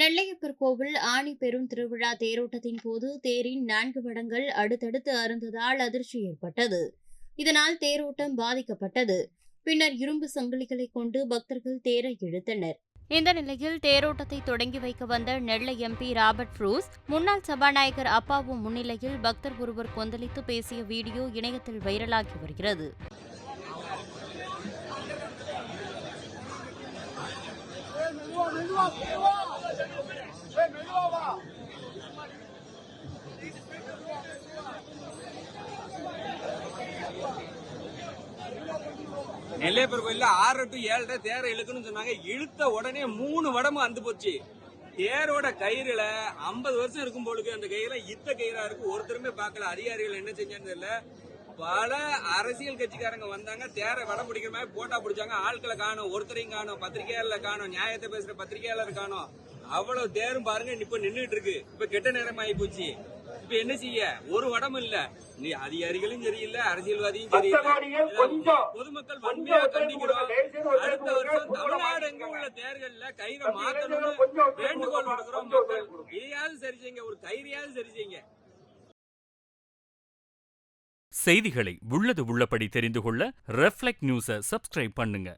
நெல்லையப்பர் கோவில் ஆணி பெரும் திருவிழா தேரோட்டத்தின் போது தேரின் நான்கு மடங்கள் அடுத்தடுத்து அருந்ததால் அதிர்ச்சி ஏற்பட்டது. இதனால் தேரோட்டம் பாதிக்கப்பட்டது. பின்னர் இரும்பு சங்கிலிகளை கொண்டு பக்தர்கள் தேரை இழுத்தனர். இந்த நிலையில் தேரோட்டத்தை தொடங்கி வைக்க வந்த நெல்லை எம்பி ராபர்ட் ஃப்ரூஸ் முன்னாள் சபாநாயகர் அப்பாவு முன்னிலையில் பக்தர் ஒருவர் கொந்தளித்து பேசிய வீடியோ இணையத்தில் வைரலாகி வருகிறது. நெல்லையப்பர் கோயில்ல ஆறு டு ஏழரை தேரை இழுக்கணும்னு சொன்னாங்க. இழுத்த உடனே மூணு வடமும் அந்து போச்சு. தேரோட கயிறுல ஐம்பது வருஷம் இருக்கும் போலுக்கு அந்த கயிறுல இத்த கயிறா இருக்கு. ஒருத்தருமே பார்க்கல. அதிகாரிகள் என்ன செஞ்சான்னு தெரியல. பல அரசியல் கட்சிக்காரங்க வந்தாங்க. தேரை வடம் பிடிக்கிற மாதிரி போட்டா பிடிச்சாங்க. ஆட்களை காணும் ஒருத்தரையும் காணும் பத்திரிகையாளர் காணும் நியாயத்தை பேசுற பத்திரிகையாளர் காணும். அவ்வளவு தேரும் பாருங்க இப்ப நின்னுட்டு இருக்கு. இப்ப கெட்ட நேரம் ஆகி போச்சு. இப்ப என்ன செய்ய? ஒரு வடம் இல்ல. நீ அதிகாரிகளும் சரியில்லை அரசியல்வாதியும் சரியில்லை. கொஞ்சம் பொதுமக்கள் வன்மையா கண்டிக்கிறோம். அடுத்த வருஷம் தமிழ்நாடு எங்க உள்ள தேர்தல்ல கயிறை மாத்தணும்னு வேண்டுகோள் விடுக்கிறோம் மக்கள். இதையாவது சரி செய்யுங்க. ஒரு கயிறையாவது சரி செய்யுங்க. செய்திகளை உள்ளது உள்ளபடி தெரிந்து கொள்ள ரெஃப்ளெக்ட் நியூஸை சப்ஸ்கிரைப் பண்ணுங்க.